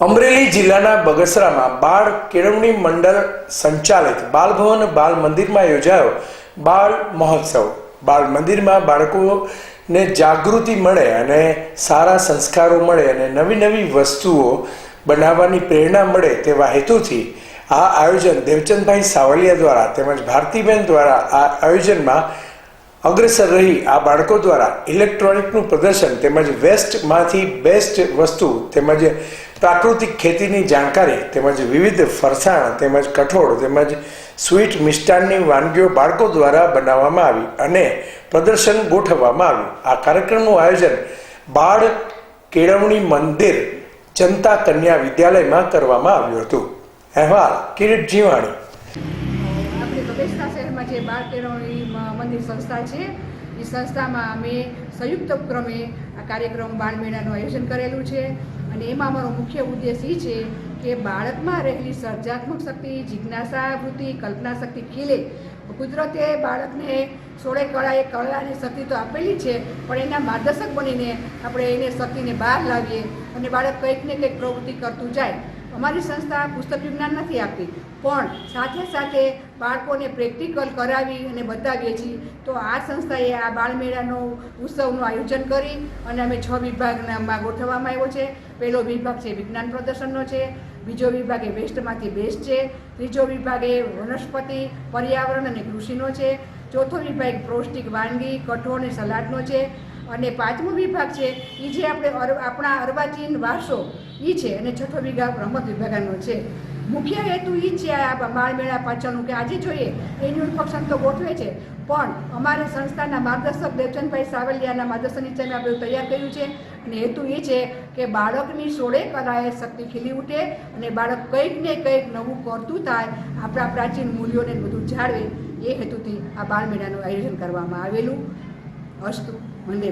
અમરેલી જિલ્લાના બગસરામાં બાળ કેળવણી મંડળ સંચાલિત બાલભવન બાલ મંદિરમાં યોજાયો બાળ મહોત્સવ. બાળ મંદિરમાં બાળકોને જાગૃતિ મળે અને સારા સંસ્કારો મળે અને નવી નવી વસ્તુઓ બનાવવાની પ્રેરણા મળે તેવા હેતુથી આ આયોજન દેવચંદભાઈ સાવલિયા દ્વારા તેમજ ભારતીબેન દ્વારા આ આયોજનમાં અગ્રેસર રહી આ બાળકો દ્વારા ઇલેક્ટ્રોનિકનું પ્રદર્શન તેમજ વેસ્ટમાંથી બેસ્ટ વસ્તુ તેમજ પ્રાકૃતિક ખેતીની જાણકારી તેમજ વિવિધ ફરસાણ તેમજ કઠોળ તેમજ સ્વીટ મિષ્ટાનની વાનગીઓ બાળકો દ્વારા બનાવવામાં આવી અને પ્રદર્શન ગોઠવવામાં આવ્યું. આ કાર્યક્રમનું આયોજન બાળ કેળવણી મંદિર જનતા કન્યા વિદ્યાલયમાં કરવામાં આવ્યું હતું. અહેવાલ, કિરીટ જીવાણી. આપણે બગસરા શહેરમાં જે બાળ કેળવણી મંદિર સંસ્થા છે એ સંસ્થામાં અમે સંયુક્ત ઉપક્રમે આ કાર્યક્રમ બાળમેળાનું આયોજન કરેલું છે. અને એમાં અમારો મુખ્ય ઉદ્દેશ એ છે કે બાળકમાં રહેલી સર્જાત્મક શક્તિ, જિજ્ઞાસા, વૃત્તિ, કલ્પના શક્તિ ખીલે. કુદરતે બાળકને સોળે કળાએ કળાની શક્તિ તો આપેલી છે, પણ એના માર્ગદર્શક બનીને આપણે એને શક્તિને બહાર લાવીએ અને બાળક કંઈક ને કંઈક પ્રવૃત્તિ કરતું જાય. અમારી સંસ્થા પુસ્તક વિજ્ઞાન નથી આપતી, પણ સાથે સાથે બાળકોને પ્રેક્ટિકલ કરાવી અને બતાવીએ છીએ. તો આ સંસ્થાએ આ બાળમેળાનો ઉત્સવનું આયોજન કરી અને અમે છ વિભાગનામાં ગોઠવવામાં આવ્યો છે. પહેલો વિભાગ છે વિજ્ઞાન પ્રદર્શનનો છે, બીજો વિભાગ એ વેસ્ટમાંથી બેસ્ટ છે, ત્રીજો વિભાગ એ વનસ્પતિ, પર્યાવરણ અને કૃષિનો છે, ચોથો વિભાગ પૌષ્ટિક વાનગી, કઠોળ અને સલાડનો છે અને પાંચમો વિભાગ છે એ જે આપણે આપણા અર્વાચીન વારસો એ છે અને છઠ્ઠો વિભાગ રમત વિભાગનો છે. મુખ્ય હેતુ એ છે આ બાળમેળા પાછળનું કે આજે જોઈએ, એન્યુઅલ ફંક્શન તો ગોઠવે છે, પણ અમારે સંસ્થાના માર્ગદર્શક દેવચંદભાઈ સાવલિયાના માર્ગદર્શન નીચે આપણે તૈયાર કર્યું છે. અને હેતુ એ છે કે બાળકની સોળે કલાએ શક્તિ ખીલી ઉઠે અને બાળક કંઈક ને કંઈક નવું કરતું થાય, આપણા પ્રાચીન મૂલ્યોને બધું જાળવે. એ હેતુથી આ બાળમેળાનું આયોજન કરવામાં આવેલું. અસ્તુ વંદે